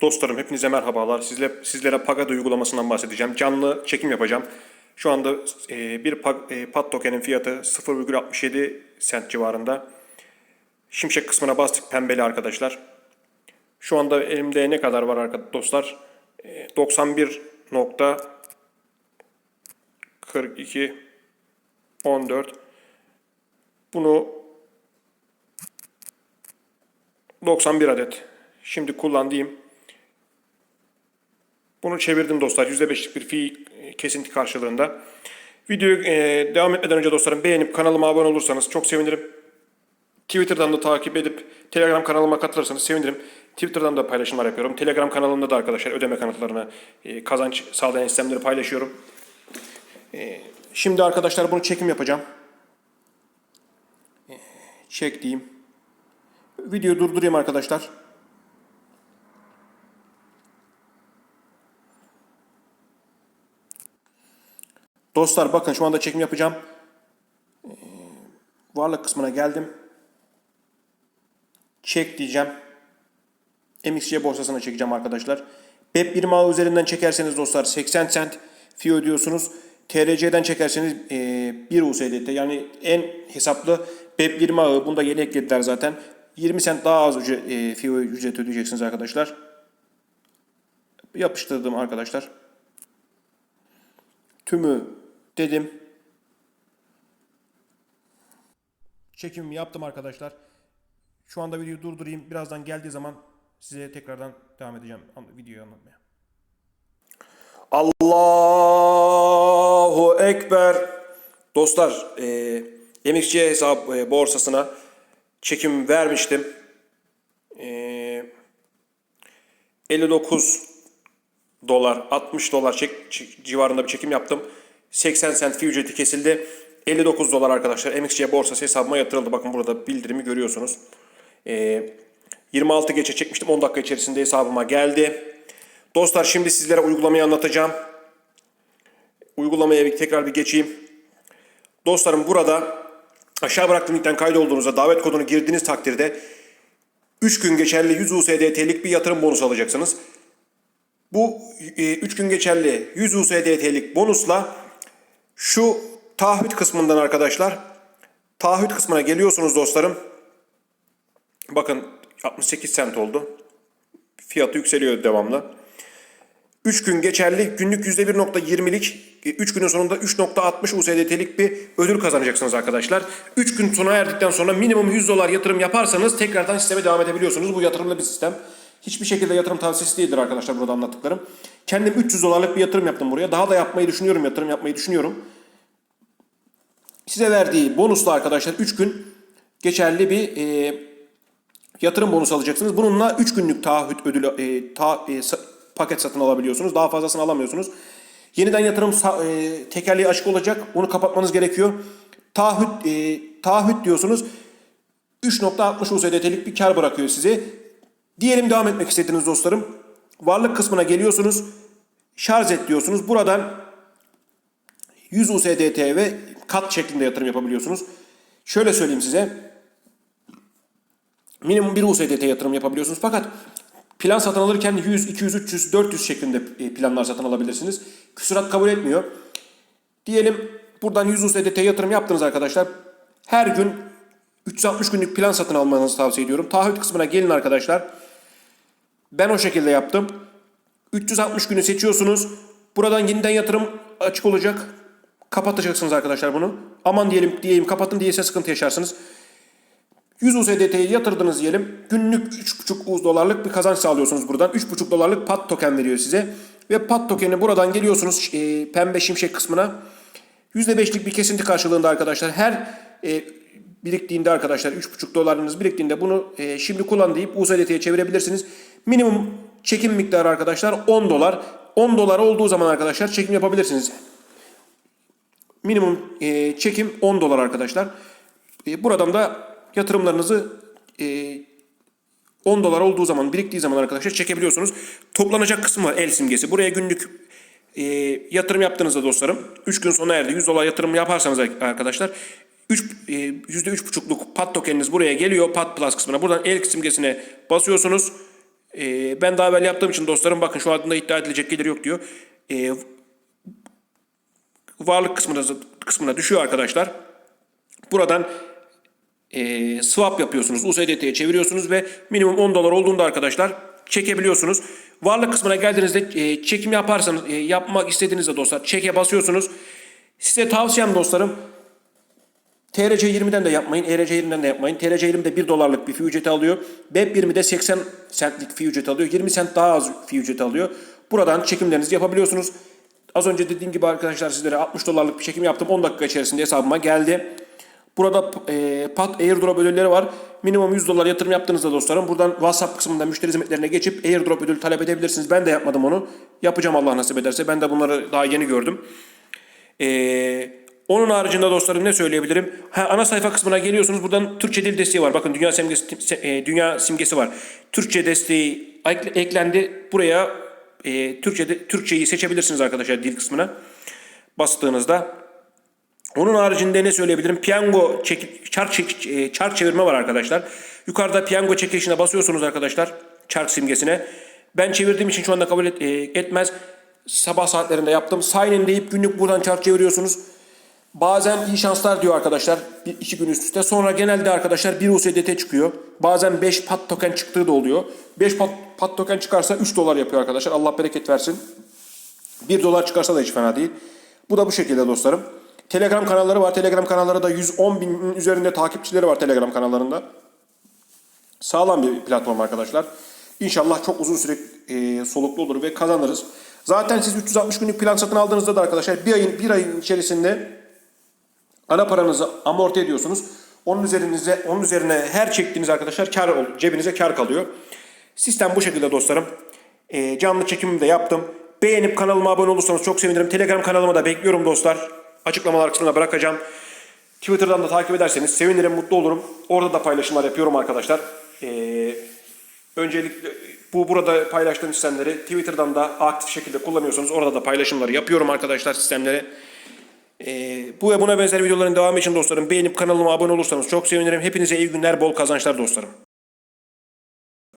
Dostlarım hepinize merhabalar. Sizle, sizlere Pagada uygulamasından bahsedeceğim. Canlı çekim yapacağım. Şu anda e, bir pag, e, PAD tokenin fiyatı 0,67 sent civarında. Şimşek kısmına bastık pembeli arkadaşlar. Şu anda elimde ne kadar var arkadaşlar dostlar? E, 91.42 14 Bunu 91 adet. Şimdi kullandığım bunu çevirdim dostlar. %5'lik bir fi e, kesinti karşılığında. Videoyu e, devam etmeden önce dostlarım beğenip kanalıma abone olursanız çok sevinirim. Twitter'dan da takip edip Telegram kanalıma katılırsanız sevinirim. Twitter'dan da paylaşımlar yapıyorum. Telegram kanalımda da arkadaşlar ödeme kanıtlarını, e, kazanç sağlayan sistemleri paylaşıyorum. Şimdi arkadaşlar bunu çekim yapacağım. Çek diyeyim. Videoyu durdurayım arkadaşlar. Dostlar bakın şu anda çekim yapacağım. Ee, varlık kısmına geldim. Çek diyeceğim. MXC borsasına çekeceğim arkadaşlar. BEP 20 üzerinden çekerseniz dostlar 80 cent fee ödüyorsunuz. TRC'den çekerseniz e, 1 USDT yani en hesaplı BEP 20 ağı. Bunu da yeni eklediler zaten. 20 cent daha az ücret, e, fee ücret ödeyeceksiniz arkadaşlar. Yapıştırdım arkadaşlar. Tümü dedim. Çekimimi yaptım arkadaşlar. Şu anda videoyu durdurayım. Birazdan geldiği zaman size tekrardan devam edeceğim videoyu anlatmaya. Allahu Ekber. Dostlar, e, MXC hesap e, borsasına çekim vermiştim. E, 59 dolar, 60 dolar çek, çek- civarında bir çekim yaptım. 80 cent fee ücreti kesildi. 59 dolar arkadaşlar MXC borsası hesabıma yatırıldı. Bakın burada bildirimi görüyorsunuz. Ee, 26 geçe çekmiştim. 10 dakika içerisinde hesabıma geldi. Dostlar şimdi sizlere uygulamayı anlatacağım. Uygulamaya bir, tekrar bir geçeyim. Dostlarım burada aşağı bıraktığım linkten kaydolduğunuzda davet kodunu girdiğiniz takdirde 3 gün geçerli 100 USDT'lik bir yatırım bonusu alacaksınız. Bu 3 gün geçerli 100 USDT'lik bonusla şu taahhüt kısmından arkadaşlar taahhüt kısmına geliyorsunuz dostlarım. Bakın 68 sent oldu. Fiyatı yükseliyor devamlı. 3 gün geçerli günlük %1.20'lik 3 günün sonunda 3.60 USDT'lik bir ödül kazanacaksınız arkadaşlar. 3 gün sona erdikten sonra minimum 100 dolar yatırım yaparsanız tekrardan sisteme devam edebiliyorsunuz. Bu yatırımlı bir sistem. Hiçbir şekilde yatırım tavsiyesi değildir arkadaşlar burada anlattıklarım. Kendim 300 dolarlık bir yatırım yaptım buraya. Daha da yapmayı düşünüyorum, yatırım yapmayı düşünüyorum. Size verdiği bonusla arkadaşlar 3 gün geçerli bir e, yatırım bonusu alacaksınız. Bununla 3 günlük taahhüt ödülü e, ta, e, paket satın alabiliyorsunuz. Daha fazlasını alamıyorsunuz. Yeniden yatırım e, tekerleği açık olacak. Onu kapatmanız gerekiyor. Taahhüt e, taahhüt diyorsunuz. 3.60 USDT'lik bir kar bırakıyor size. Diyelim devam etmek istediğiniz dostlarım. Varlık kısmına geliyorsunuz. Şarj et diyorsunuz. Buradan 100 USDT ve kat şeklinde yatırım yapabiliyorsunuz. Şöyle söyleyeyim size. Minimum 1 USDT yatırım yapabiliyorsunuz. Fakat plan satın alırken 100, 200, 300, 400 şeklinde e, planlar satın alabilirsiniz. Küsurat kabul etmiyor. Diyelim buradan 100 USDT yatırım yaptınız arkadaşlar. Her gün 360 günlük plan satın almanızı tavsiye ediyorum. Taahhüt kısmına gelin arkadaşlar. Ben o şekilde yaptım. 360 günü seçiyorsunuz. Buradan yeniden yatırım açık olacak. Kapatacaksınız arkadaşlar bunu. Aman diyelim diyeyim kapatın diyese sıkıntı yaşarsınız. 100 USDT'yi yatırdınız diyelim. Günlük 3,5 dolarlık bir kazanç sağlıyorsunuz buradan. 3,5 dolarlık PAT token veriyor size. Ve PAT tokeni buradan geliyorsunuz e, pembe şimşek kısmına. %5'lik bir kesinti karşılığında arkadaşlar her e, biriktiğinde arkadaşlar 3,5 dolarınız biriktiğinde bunu e, şimdi kullan deyip USDT'ye çevirebilirsiniz. Minimum çekim miktarı arkadaşlar 10 dolar. 10 dolar olduğu zaman arkadaşlar çekim yapabilirsiniz. Minimum e, çekim 10 dolar arkadaşlar. E, buradan da yatırımlarınızı e, 10 dolar olduğu zaman biriktiği zaman arkadaşlar çekebiliyorsunuz. Toplanacak kısmı var el simgesi. Buraya günlük e, yatırım yaptığınızda dostlarım 3 gün sona erdi 100 dolar yatırım yaparsanız arkadaşlar 3, e, %3,5'luk PAT tokeniniz buraya geliyor. PAT Plus kısmına. Buradan el simgesine basıyorsunuz. Ee, ben daha evvel yaptığım için dostlarım bakın şu adında iddia edilecek gelir yok diyor. Ee, varlık kısmına, kısmına düşüyor arkadaşlar. Buradan e, swap yapıyorsunuz. USDT'ye çeviriyorsunuz ve minimum 10 dolar olduğunda arkadaşlar çekebiliyorsunuz. Varlık kısmına geldiğinizde e, çekim yaparsanız e, yapmak istediğinizde dostlar çeke basıyorsunuz. Size tavsiyem dostlarım TRC20'den de yapmayın, ERC20'den de yapmayın. TRC20'de 1 dolarlık bir fi ücreti alıyor. BEP20'de 80 centlik fi ücreti alıyor. 20 cent daha az fi ücreti alıyor. Buradan çekimlerinizi yapabiliyorsunuz. Az önce dediğim gibi arkadaşlar sizlere 60 dolarlık bir çekim yaptım. 10 dakika içerisinde hesabıma geldi. Burada e, Pat Airdrop ödülleri var. Minimum 100 dolar yatırım yaptığınızda dostlarım buradan WhatsApp kısmından müşteri hizmetlerine geçip Airdrop ödül talep edebilirsiniz. Ben de yapmadım onu. Yapacağım Allah nasip ederse. Ben de bunları daha yeni gördüm. Ee, onun haricinde dostlarım ne söyleyebilirim? Ha, ana sayfa kısmına geliyorsunuz. Buradan Türkçe dil desteği var. Bakın dünya simgesi, e, dünya simgesi var. Türkçe desteği ekle- eklendi. Buraya e, Türkçe Türkçeyi seçebilirsiniz arkadaşlar dil kısmına. Bastığınızda. Onun haricinde ne söyleyebilirim? Piyango çek, çark, çek, çark çevirme var arkadaşlar. Yukarıda piyango çekilişine basıyorsunuz arkadaşlar. Çark simgesine. Ben çevirdiğim için şu anda kabul et- e, etmez. Sabah saatlerinde yaptım. Sign in deyip günlük buradan çark çeviriyorsunuz. Bazen iyi şanslar diyor arkadaşlar. Bir, iki gün üst üste. Sonra genelde arkadaşlar 1 USDT çıkıyor. Bazen 5 pat token çıktığı da oluyor. 5 pat, pat token çıkarsa 3 dolar yapıyor arkadaşlar. Allah bereket versin. 1 dolar çıkarsa da hiç fena değil. Bu da bu şekilde dostlarım. Telegram kanalları var. Telegram kanalları da 110 binin üzerinde takipçileri var Telegram kanallarında. Sağlam bir platform arkadaşlar. İnşallah çok uzun süre e, soluklu olur ve kazanırız. Zaten siz 360 günlük plan satın aldığınızda da arkadaşlar bir ayın bir ayın içerisinde ana paranızı amorti ediyorsunuz. Onun üzerinize onun üzerine her çektiğiniz arkadaşlar kar cebinize kar kalıyor. Sistem bu şekilde dostlarım. E, canlı çekimimi de yaptım. Beğenip kanalıma abone olursanız çok sevinirim. Telegram kanalıma da bekliyorum dostlar. Açıklamalar kısmına bırakacağım. Twitter'dan da takip ederseniz sevinirim, mutlu olurum. Orada da paylaşımlar yapıyorum arkadaşlar. Ee, öncelikle bu burada paylaştığım sistemleri Twitter'dan da aktif şekilde kullanıyorsanız orada da paylaşımları yapıyorum arkadaşlar sistemleri. Ee, bu ve buna benzer videoların devamı için dostlarım beğenip kanalıma abone olursanız çok sevinirim. Hepinize iyi günler, bol kazançlar dostlarım.